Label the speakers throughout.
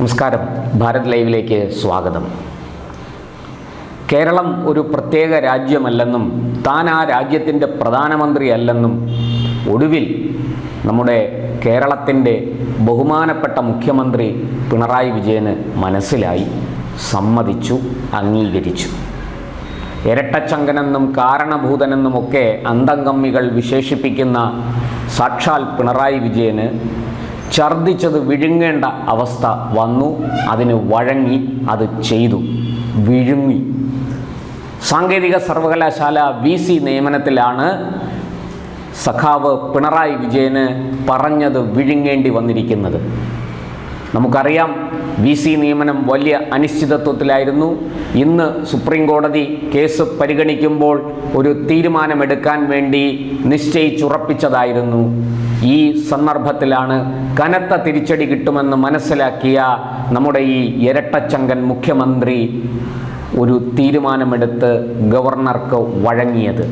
Speaker 1: നമസ്കാരം. ഭാരത് ലൈവിലേക്ക് സ്വാഗതം. കേരളം ഒരു പ്രത്യേക രാജ്യമല്ലെന്നും താൻ ആ രാജ്യത്തിന്റെ പ്രധാനമന്ത്രിയല്ലെന്നും ഒടുവിൽ നമ്മുടെ കേരളത്തിന്റെ ബഹുമാനപ്പെട്ട മുഖ്യമന്ത്രി പിണറായി വിജയന് മനസ്സിലായി സമ്മതിച്ചു അംഗീകരിച്ചു. ഇരട്ടച്ചങ്കനെന്നും കാരണഭൂതനെന്നുമൊക്കെ അന്തംഗമ്മികൾ വിശേഷിപ്പിക്കുന്ന സാക്ഷാൽ പിണറായി വിജയന് ഛർദ്ദിച്ചത് വിഴുങ്ങേണ്ട അവസ്ഥ വന്നു. അതിന് വഴങ്ങി അത് ചെയ്തു. വിഴുങ്ങി. സാങ്കേതിക സർവകലാശാല വി സി നിയമനത്തിലാണ് സഖാവ് പിണറായി വിജയന് പറഞ്ഞത് വിഴുങ്ങേണ്ടി വന്നിരിക്കുന്നത്. നമുക്കറിയാം വി സി നിയമനം വലിയ അനിശ്ചിതത്വത്തിലായിരുന്നു. ഇന്ന് സുപ്രീം കോടതി കേസ് പരിഗണിക്കുമ്പോൾ ഒരു തീരുമാനമെടുക്കാൻ വേണ്ടി നിശ്ചയിച്ചുറപ്പിച്ചതായിരുന്നു. ഈ സന്ദർഭത്തിലാണ് കനത്ത തിരിച്ചടി കിട്ടുമെന്ന് മനസ്സിലാക്കിയ നമ്മുടെ ഈ ഇരട്ടച്ചങ്കൻ മുഖ്യമന്ത്രി ഒരു തീരുമാനമെടുത്ത് ഗവർണർക്ക് വഴങ്ങിയത്.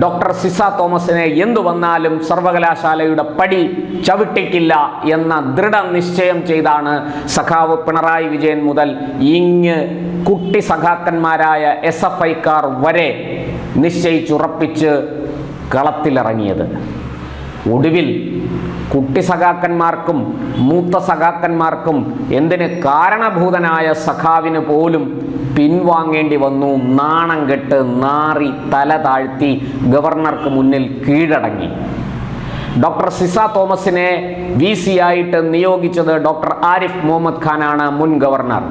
Speaker 1: ഡോക്ടർ സിസ തോമസിനെ എന്തു വന്നാലും സർവകലാശാലയുടെ പടി ചവിട്ടിക്കില്ല എന്ന ദൃഢനിശ്ചയം ചെയ്താണ് സഖാവ് പിണറായി വിജയൻ മുതൽ ഇങ്ങ് കുട്ടി സഖാക്കന്മാരായ എസ് എഫ് ഐക്കാർ വരെ നിശ്ചയിച്ചുറപ്പിച്ച് കളത്തിലിറങ്ങിയത്. ഒടുവിൽ കുട്ടി സഖാക്കന്മാർക്കും മൂത്ത സഖാക്കന്മാർക്കും എന്തിന് കാരണഭൂതനായ സഖാവിന് പോലും പിൻവാങ്ങേണ്ടി വന്നു. നാണം കെട്ട് നാറി തല താഴ്ത്തി ഗവർണർക്ക് മുന്നിൽ കീഴടങ്ങി. ഡോക്ടർ സിസ തോമസിനെ വി സി ആയിട്ട് നിയോഗിച്ചത് ഡോക്ടർ ആരിഫ് മുഹമ്മദ് ഖാനാണ് മുൻ ഗവർണർ.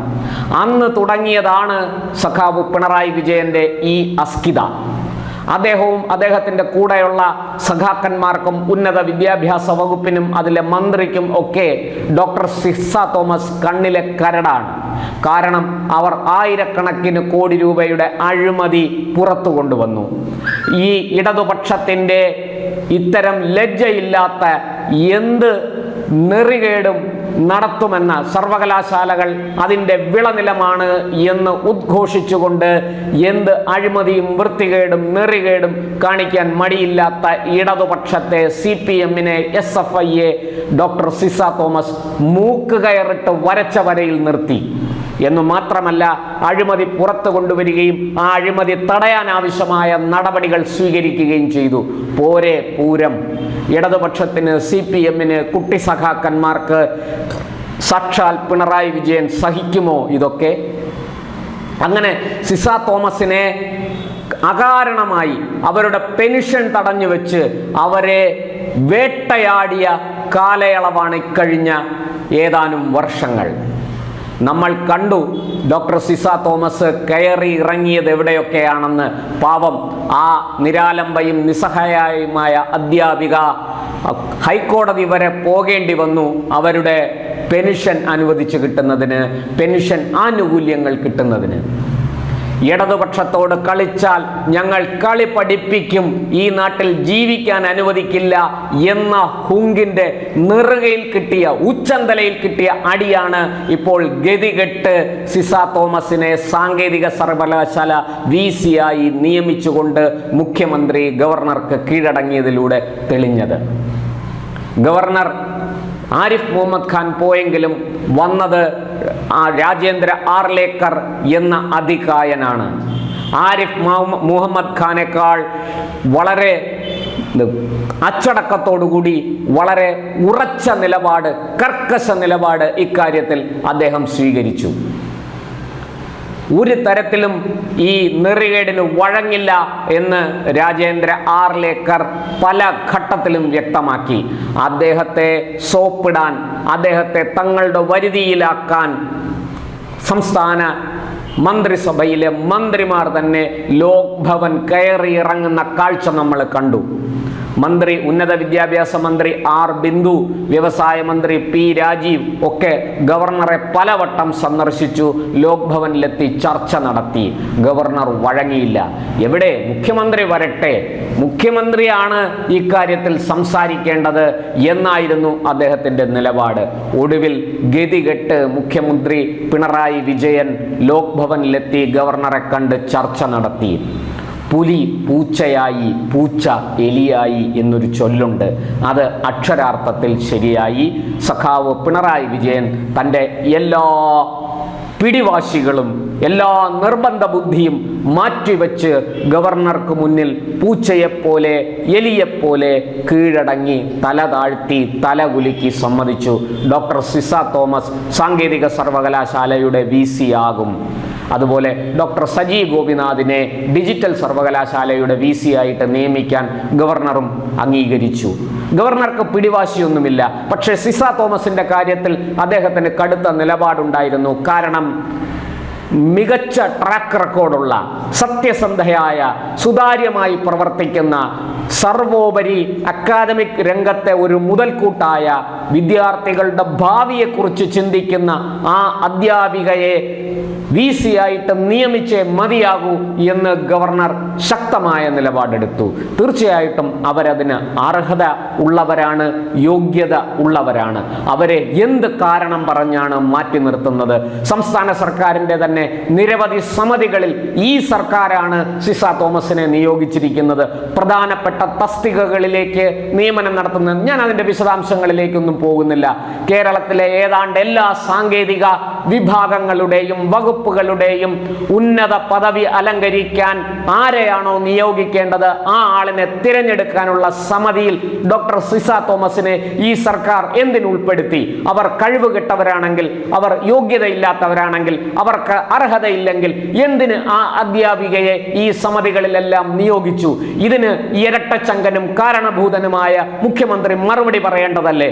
Speaker 1: അന്ന് തുടങ്ങിയതാണ് സഖാവ് പിണറായി വിജയന്റെ ഈ അസ്കിത അദ്ദേഹവും അദ്ദേഹത്തിന്റെ കൂടെയുള്ള സഖാക്കന്മാർക്കും ഉന്നത വിദ്യാഭ്യാസ വകുപ്പിനും അതിലെ മന്ത്രിക്കും ഒക്കെ ഡോക്ടർ സിസ തോമസ് കണ്ണിലെ കരടാണ്. കാരണം അവർ ആയിരക്കണക്കിന് കോടി രൂപയുടെ അഴിമതി പുറത്തു കൊണ്ടുവന്നു. ഈ ഇടതുപക്ഷത്തിന്റെ ഇത്തരം ലജ്ജയില്ലാത്ത എന്ത് നെറികേടും നടത്തുമെന്ന സർവകലാശാലകൾ അതിന്റെ വിളനിലമാണ് എന്ന് ഉദ്ഘോഷിച്ചുകൊണ്ട് എന്ത് അഴിമതിയും വൃത്തികേടും നെറികേടും കാണിക്കാൻ മടിയില്ലാത്ത ഇടതുപക്ഷത്തെ സി പി എമ്മിനെ എസ് എഫ് ഐയെ ഡോക്ടർ സിസ തോമസ് മൂക്ക് കയറിട്ട് വരച്ച വരയിൽ നിർത്തി. എന്ന് മാത്രമല്ല അഴിമതി പുറത്തു കൊണ്ടുവരികയും ആ അഴിമതി തടയാൻ ആവശ്യമായ നടപടികൾ സ്വീകരിക്കുകയും ചെയ്തു. പോരെ പൂരം. ഇടതുപക്ഷത്തിന് സി പി എമ്മിന് കുട്ടി സഖാക്കന്മാർക്ക് സാക്ഷാൽ പിണറായി വിജയൻ സഹിക്കുമോ ഇതൊക്കെ? അങ്ങനെ സിസ തോമസിനെ അകാരണമായി അവരുടെ പെൻഷൻ തടഞ്ഞു വെച്ച് അവരെ വേട്ടയാടിയ കാലയളവാണ് ഇക്കഴിഞ്ഞ ഏതാനും വർഷങ്ങൾ. നമ്മൾ കണ്ടു ഡോക്ടർ സിസ തോമസ് കയറി ഇറങ്ങിയത് എവിടെയൊക്കെയാണെന്ന്. പാവം ആ നിരാലംബയും നിസ്സഹായയുമായ അധ്യാപിക ഹൈക്കോടതി വരെ പോകേണ്ടി വന്നു. അവരുടെ പെൻഷൻ അനുവദിച്ച് കിട്ടുന്നതിന് പെൻഷൻ ആനുകൂല്യങ്ങൾ കിട്ടുന്നതിന്. ഇടതുപക്ഷത്തോട് കളിച്ചാൽ ഞങ്ങൾ കളി പഠിപ്പിക്കും. ഈ നാട്ടിൽ ജീവിക്കാൻ അനുവദിക്കില്ല എന്ന ഹുങ്കിന്റെ നെറുകയിൽ കിട്ടിയ ഉച്ചന്തലയിൽ കിട്ടിയ അടിയാണ് ഇപ്പോൾ ഗതികെട്ട് സിസ തോമസിനെ സാങ്കേതിക സർവകലാശാല വി സി ആയി നിയമിച്ചുകൊണ്ട് മുഖ്യമന്ത്രി ഗവർണർക്ക് കീഴടങ്ങിയതിലൂടെ തെളിഞ്ഞത്. ഗവർണർ ആരിഫ് മുഹമ്മദ് ഖാൻ പോയെങ്കിലും വന്നത് ആ രാജേന്ദ്ര ആർലേക്കർ എന്ന അധികായനാണ് ആരിഫ് മുഹമ്മദ് ഖാനേക്കാൾ വളരെ അച്ചടക്കത്തോടുകൂടി വളരെ ഉറച്ച നിലപാട് കർക്കശ നിലപാട് ഇക്കാര്യത്തിൽ അദ്ദേഹം സ്വീകരിച്ചു. ഒരു തരത്തിലും ഈ നെറികേടിന് വഴങ്ങില്ല എന്ന് രാജേന്ദ്ര ആർലേക്കർ പല ഘട്ടത്തിലും വ്യക്തമാക്കി. അദ്ദേഹത്തെ സോപ്പിടാൻ അദ്ദേഹത്തെ തങ്ങളുടെ വരുതിയിലാക്കാൻ സംസ്ഥാന മന്ത്രിസഭയിലെ മന്ത്രിമാർ തന്നെ ലോക് ഭവൻ കയറി ഇറങ്ങുന്ന കാഴ്ച നമ്മൾ കണ്ടു. മന്ത്രി ഉന്നത വിദ്യാഭ്യാസ മന്ത്രി ആർ ബിന്ദു വ്യവസായ മന്ത്രി പി രാജീവ് ഒക്കെ ഗവർണറെ പലവട്ടം സന്ദർശിച്ചു ലോക്ഭവനിലെത്തി ചർച്ച നടത്തി. ഗവർണർ വഴങ്ങിയില്ല. എവിടെ? മുഖ്യമന്ത്രി വരട്ടെ. മുഖ്യമന്ത്രിയാണ് ഇക്കാര്യത്തിൽ സംസാരിക്കേണ്ടത് എന്നായിരുന്നു അദ്ദേഹത്തിന്റെ നിലപാട്. ഒടുവിൽ ഗതികെട്ട് മുഖ്യമന്ത്രി പിണറായി വിജയൻ ലോക്ഭവനിലെത്തി ഗവർണറെ കണ്ട് ചർച്ച നടത്തി. പുലി പൂച്ചയായി പൂച്ച എലിയായി എന്നൊരു ചൊല്ലുണ്ട്. അത് അക്ഷരാർത്ഥത്തിൽ ശരിയായി. സഖാവ് പിണറായി വിജയൻ തന്റെ എല്ലാ പിടിവാശികളും എല്ലാ നിർബന്ധ ബുദ്ധിയും മാറ്റിവെച്ച് ഗവർണർക്ക് മുന്നിൽ പൂച്ചയെപ്പോലെ എലിയെപ്പോലെ കീഴടങ്ങി തല താഴ്ത്തി തല കുലുക്കി സമ്മതിച്ചു. ഡോക്ടർ സിസ തോമസ് സാങ്കേതിക സർവകലാശാലയുടെ വി ആകും. അതുപോലെ ഡോക്ടർ സജി ഗോപിനാഥിനെ ഡിജിറ്റൽ സർവകലാശാലയുടെ വി സി ആയിട്ട് നിയമിക്കാൻ ഗവർണറും അംഗീകരിച്ചു. ഗവർണർക്ക് പിടിവാശിയൊന്നുമില്ല. പക്ഷേ സിസ തോമസിന്റെ കാര്യത്തിൽ അദ്ദേഹത്തിന് കടുത്ത നിലപാടുണ്ടായിരുന്നു. കാരണം മികച്ച ട്രാക്ക് റെക്കോർഡുള്ള സത്യസന്ധയായ സുതാര്യമായി പ്രവർത്തിക്കുന്ന സർവോപരി അക്കാദമിക് രംഗത്തെ ഒരു മുതൽക്കൂട്ടായ വിദ്യാർത്ഥികളുടെ ഭാവിയെക്കുറിച്ച് ചിന്തിക്കുന്ന ആ അധ്യാപികയെ വി സി ആയിട്ട് നിയമിച്ചേ മതിയാകൂ എന്ന് ഗവർണർ ശക്തമായ നിലപാടെടുത്തു. തീർച്ചയായിട്ടും അവരതിന് അർഹത ഉള്ളവരാണ് യോഗ്യത ഉള്ളവരാണ്. അവരെ എന്ത് കാരണം പറഞ്ഞാണ് മാറ്റി നിർത്തുന്നത്? സംസ്ഥാന സർക്കാരിന്റെ തന്നെ നിരവധി സമിതികളിൽ ഈ സർക്കാരാണ് സിസ തോമസിനെ നിയോഗിച്ചിരിക്കുന്നത്. പ്രധാനപ്പെട്ട തസ്തികകളിലേക്ക് നിയമനം നടത്തുന്നത്. ഞാൻ അതിന്റെ വിശദാംശങ്ങളിലേക്കൊന്നും പോകുന്നില്ല. കേരളത്തിലെ ഏതാണ്ട് എല്ലാ സാങ്കേതിക വിഭാഗങ്ങളുടെയും വകുപ്പുകളുടെയും ഉന്നത പദവി അലങ്കരിക്കാൻ ആരെയാണോ നിയോഗിക്കേണ്ടത്? ആ ആളിനെ തിരഞ്ഞെടുക്കാനുള്ള സമിതിയിൽ ഡോക്ടർ സിസ തോമസിനെ ഈ സർക്കാർ എന്തിനുൾപ്പെടുത്തി? അവർ കഴിവുകെട്ടവരാണെങ്കിൽ അവർ യോഗ്യതയില്ലാത്തവരാണെങ്കിൽ അവർക്ക് അർഹതയില്ലെങ്കിൽ എന്തിന് ആ അധ്യാപികയെ ഈ സമിതികളിലെല്ലാം നിയോഗിച്ചു? ഇതിന് ഇരട്ടച്ചങ്കനും കാരണഭൂതനുമായ മുഖ്യമന്ത്രി മറുപടി പറയേണ്ടതല്ലേ?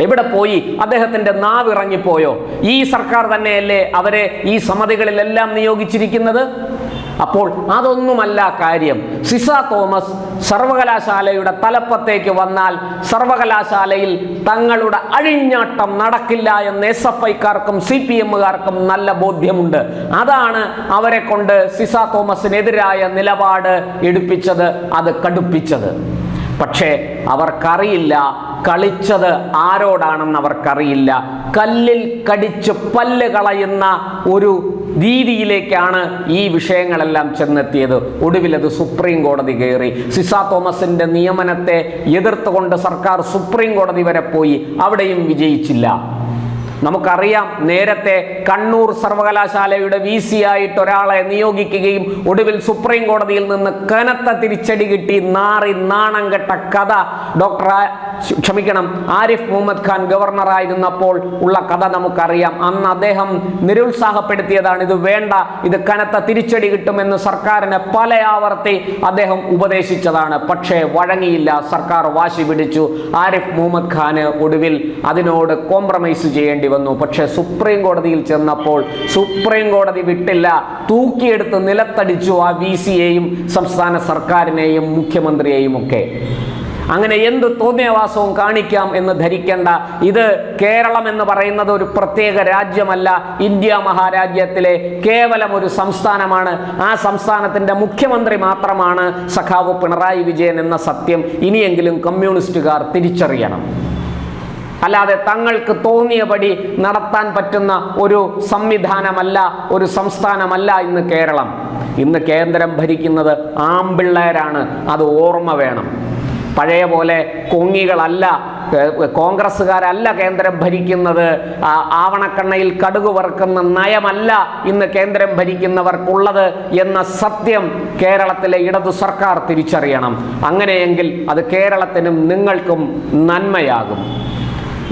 Speaker 1: എവിടെ പോയി? അദ്ദേഹത്തിന്റെ നാവ് ഇറങ്ങിപ്പോയോ? ഈ സർക്കാർ തന്നെയല്ലേ അവരെ ഈ സമിതികളിലെല്ലാം നിയോഗിച്ചിരിക്കുന്നത്? അപ്പോൾ അതൊന്നുമല്ല കാര്യം. സിസ തോമസ് സർവകലാശാലയുടെ തലപ്പത്തേക്ക് വന്നാൽ സർവകലാശാലയിൽ തങ്ങളുടെ അഴിഞ്ഞാട്ടം നടക്കില്ല എന്ന് എസ് എഫ് ഐക്കാർക്കും സി പി എമ്മുകാർക്കും നല്ല ബോധ്യമുണ്ട്. അതാണ് അവരെ കൊണ്ട് സിസ തോമസിനെതിരായ നിലപാട് എടുപ്പിച്ചത് അത് കടുപ്പിച്ചത്. പക്ഷേ അവർക്കറിയില്ല കളിച്ചത് ആരോടാണെന്ന് അവർക്കറിയില്ല. കല്ലിൽ കടിച്ച് പല്ല് കളയുന്ന ഒരു രീതിയിലേക്കാണ് ഈ വിഷയങ്ങളെല്ലാം ചെന്നെത്തിയത്. ഒടുവിൽ അത് സുപ്രീം കോടതി കയറി. സിസ തോമസിന്റെ നിയമനത്തെ എതിർത്തുകൊണ്ട് സർക്കാർ സുപ്രീം കോടതി വരെ പോയി. അവിടെയും വിജയിച്ചില്ല. നമുക്കറിയാം നേരത്തെ കണ്ണൂർ സർവകലാശാലയുടെ വി സി ആയിട്ട് ഒരാളെ നിയോഗിക്കുകയും ഒടുവിൽ സുപ്രീം കോടതിയിൽ നിന്ന് കനത്ത തിരിച്ചടി കിട്ടി നാറി നാണം കെട്ട കഥ. ഡോക്ടർ ക്ഷമിക്കണം ആരിഫ് മുഹമ്മദ് ഖാൻ ഗവർണറായിരുന്നപ്പോൾ ഉള്ള കഥ നമുക്കറിയാം. അന്ന് അദ്ദേഹം നിരുത്സാഹപ്പെടുത്തിയതാണ് ഇത് വേണ്ട ഇത് കനത്ത തിരിച്ചടി കിട്ടുമെന്ന് സർക്കാരിനെ പല ആവർത്തി അദ്ദേഹം ഉപദേശിച്ചതാണ്. പക്ഷേ വഴങ്ങിയില്ല സർക്കാർ വാശി പിടിച്ചു. ആരിഫ് മുഹമ്മദ് ഖാന് ഒടുവിൽ അതിനോട് കോംപ്രമൈസ് ചെയ്യേണ്ടി വന്നു. പക്ഷേ സുപ്രീം കോടതിയിൽ ചെന്നപ്പോൾ സുപ്രീം കോടതി വിട്ടില്ല. തൂക്കിയെടുത്ത് നിലത്തടിച്ചു ആ വി സിയെയും സംസ്ഥാന സർക്കാരിനെയും മുഖ്യമന്ത്രിയെയും ഒക്കെ അങ്ങനെ എന്ത് തോന്നിയവാസവും കാണിക്കാം എന്ന് ധരിക്കേണ്ട. ഇത് കേരളം എന്ന് പറയുന്നത് ഒരു പ്രത്യേക രാജ്യമല്ല. ഇന്ത്യ മഹാരാജ്യത്തിലെ കേവലം ഒരു സംസ്ഥാനമാണ്. ആ സംസ്ഥാനത്തിന്റെ മുഖ്യമന്ത്രി മാത്രമാണ് സഖാവ് പിണറായി വിജയൻ എന്ന സത്യം ഇനിയെങ്കിലും കമ്മ്യൂണിസ്റ്റുകാർ തിരിച്ചറിയണം. അല്ലാതെ തങ്ങൾക്ക് തോന്നിയപടി നടത്താൻ പറ്റുന്ന ഒരു സംവിധാനമല്ല ഒരു സംസ്ഥാനമല്ല ഇന്ന് കേരളം. ഇന്ന് കേന്ദ്രം ഭരിക്കുന്നത് ആമ്പിള്ളേരാണ്. അത് ഓർമ്മ വേണം. പഴയ പോലെ കൊങ്ങികളല്ല കോൺഗ്രസ്സുകാരല്ല കേന്ദ്രം ഭരിക്കുന്നത്. ആവണക്കണ്ണയിൽ കടുക് വറുക്കുന്ന നയമല്ല ഇന്ന് കേന്ദ്രം ഭരിക്കുന്നവർക്കുള്ളത് എന്ന സത്യം കേരളത്തിലെ ഇടതു സർക്കാർ തിരിച്ചറിയണം. അങ്ങനെയെങ്കിൽ അത് കേരളത്തിനും നിങ്ങൾക്കും നന്മയാകും.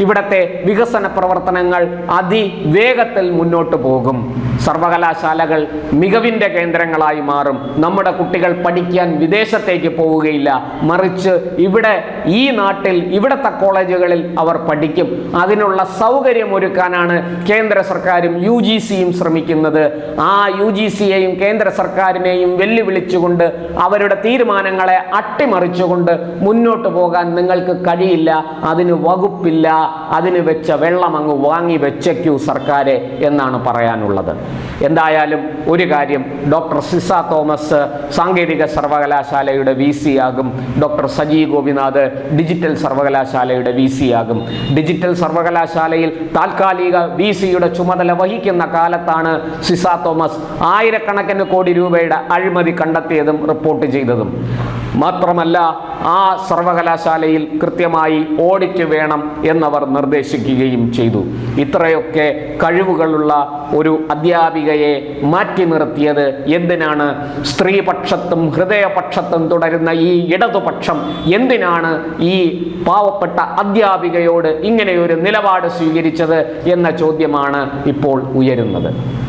Speaker 1: ഇവിടത്തെ വികസന പ്രവർത്തനങ്ങൾ അതിവേഗത്തിൽ മുന്നോട്ട് പോകും. സർവകലാശാലകൾ മികവിന്റെ കേന്ദ്രങ്ങളായി മാറും. നമ്മുടെ കുട്ടികൾ പഠിക്കാൻ വിദേശത്തേക്ക് പോവുകയില്ല. മറിച്ച് ഇവിടെ ഈ നാട്ടിൽ ഇവിടുത്തെ കോളേജുകളിൽ അവർ പഠിക്കും. അതിനുള്ള സൗകര്യം ഒരുക്കാനാണ് കേന്ദ്ര സർക്കാരും യു ജി സിയും ശ്രമിക്കുന്നത്. ആ യു ജി സിയെയും കേന്ദ്ര സർക്കാരിനെയും വെല്ലുവിളിച്ചുകൊണ്ട് അവരുടെ തീരുമാനങ്ങളെ അട്ടിമറിച്ചുകൊണ്ട് മുന്നോട്ട് പോകാൻ നിങ്ങൾക്ക് കഴിയില്ല. അതിന് വകുപ്പില്ല. അതിന് വെച്ച വെള്ളം അങ്ങ് വാങ്ങി വെച്ചേക്കൂ സർക്കാരെ എന്നാണ് പറയാനുള്ളത്. എന്തായാലും ഒരു കാര്യം ഡോക്ടർ സിസ തോമസ് സാങ്കേതിക സർവകലാശാലയുടെ വി ആകും. ഡോക്ടർ സജി ഗോപിനാഥ് ഡിജിറ്റൽ സർവകലാശാലയുടെ വി സിയാകും ഡിജിറ്റൽ സർവകലാശാലയിൽ താൽക്കാലിക വി സിയുടെ ചുമതല വഹിക്കുന്ന കാലത്താണ് സിസ തോമസ് ആയിരക്കണക്കിന് കോടി രൂപയുടെ അഴിമതി കണ്ടെത്തിയതും റിപ്പോർട്ട് ചെയ്തതും. മാത്രമല്ല ആ സർവകലാശാലയിൽ കൃത്യമായി ഓഡിറ്റ് വേണം എന്നവർ നിർദ്ദേശിക്കുകയും ചെയ്തു. ഇത്രയൊക്കെ കഴിവുകളുള്ള ഒരു അധ്യാപികയെ മാറ്റി നിർത്തിയത് എന്തിനാണ്? സ്ത്രീപക്ഷത്തും ഹൃദയപക്ഷത്തും തുടരുന്ന ഈ ഇടതുപക്ഷം എന്തിനാണ് ഈ പാവപ്പെട്ട അധ്യാപികയോട് ഇങ്ങനെയൊരു നിലപാട് സ്വീകരിച്ചത് എന്ന ചോദ്യമാണ് ഇപ്പോൾ ഉയരുന്നത്.